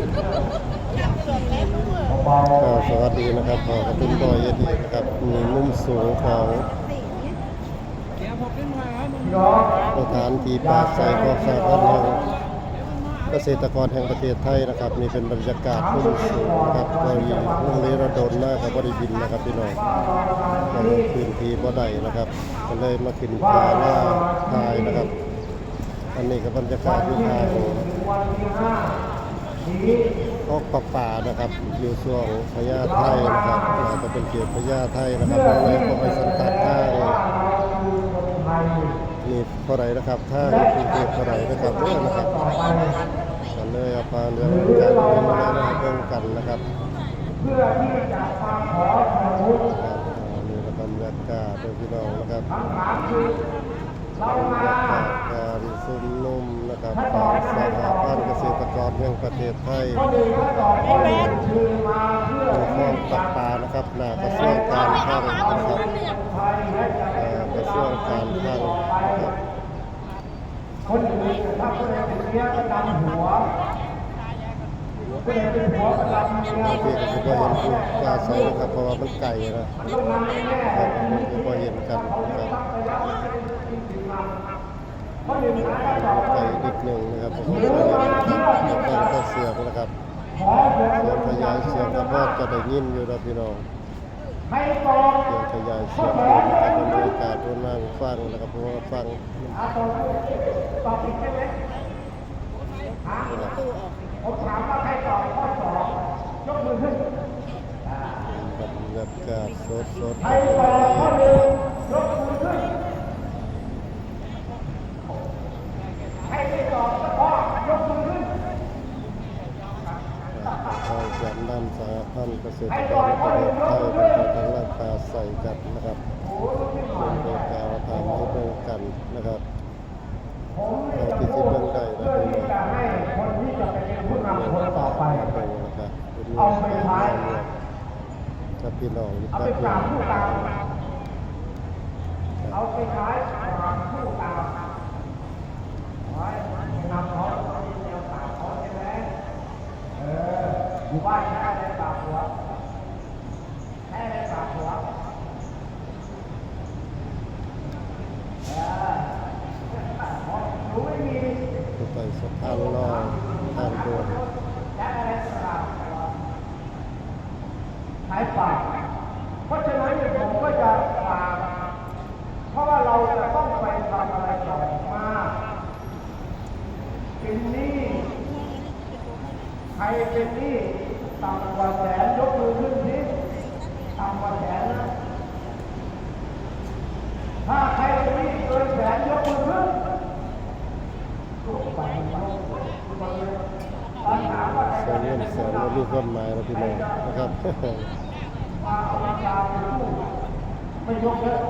ก็สวัสดีนะครับขอกระตุ้นบอยเยดีนะครับ มีมุมสูงของสถานที่ปราศัยขอสาพันธ์แห่งเกษตรกรแห่งประเทศไทยนะครับนี่เป็นบรรยากาศมุมสูงครับเราอยู่โรงวีระดนมากับบริบินนะครับพี่น้องมางพื้นที่บ่ได้นะครับก็เลยมาขึ้นพาหน้าทายนะครับ อันนี้ก็บรรยากาศอยู่ทาง ออกปลาป่านะครับอยู่ช่วงพญาไทนะครับน่าจะเป็นเขตพญาไทนะครับแล้วเลยก็ไปสังกัดท่างนี่เท่าไรนะครับท่างกรุงเทพเท่าไรนะครับเรื่องนะครับกันเลยเอาพาเรือการเดินมาแล้วเบิ่งกันนะครับเพื่อที่จะมาขอสมุดครับอ่นี่ก็บรรยากาศโดยพี่น้องนะครับคำถามคือเรามาการซุ่มนุ่ มนะครับของสหพันธ์เกษตรกรแห่งประเทศไทยก็เก็ตอบข้อหนึ่งคือมาเพื่ออยู่ข้องตัดปลานะครับหน้ากระทรวงการคลังนะครับไทยและจะเกระทรวงการคลังนะครับคนอื่นถ้าคนใดเป็นเมียก็ดำหัวคนใดเป็นหัวก็ดำเมียพี่ก็คือบ่เห็นผู้ปลาใสนะครับเพราะว่ามันไก่นะครับผมก็บ่เห็นกันนะครับ ข้อหนึ่งนะก็ตอบ ไก่นิดหนึงนะครับผมก็บ่เห็นนะครับเดี๋ยวตั้งแต่เสียงนะครับเสียงขยายเสียงครับว่าจะได้ยินอยู่นะพี่น้องเสียงขยายเสียงนะครับบรรยากาศบนนั่งฟังนะครับเพราะว่าฟังผมถามว่าใครตอบข้อสองยกมือขึ้นบรรยากาศสดๆใครตอบข้อหนึ่งยกมือขึ้นใครไม่ตอบข้อยกมือขึ้น ทางจากด้านสาพันเกษตรกรประเทศไทยเป็นการทางด้านปลาใส่กันนะครับเป็นโดยการทำให้เบิ่งกันนะครับเราที่ที่เบิ่งได้นะเพื่อพี่ที่น้องจะให้คนที่จะเป็นผู้นำคนต่อไปเบิ่งนะครับเป็นเรื่องการเมืองกับพี่น้องเอาไปกราบผู้ตามเอาไปขายกราบผู้ตามไว้นำเขาเขามีแนวตามเขาใช่ไหมเออ อยู่บ้านแค่ได้ตามหัวแค่ได้ตามหัวไปสะพานลอยทางด่วนและอะไรต่ายปากเพราะฉะนั้นผมก็จะฝากเพราะว่าเราจะต้องไปทำอะไรต่อมาเป็นหนี้ใครเป็นหนี้ ต่ำกว่าแสนยกมือขึ้นสิต่ำกว่าแสนนะ ถ้าใครเป็นหนี้เกินแสนยกมือขึ้นลูกไปลูกไปปัญหาว่าใครแสนเงินแสนว่ามีความหมายนะพี่น้องนะครับไม่ยกเลิก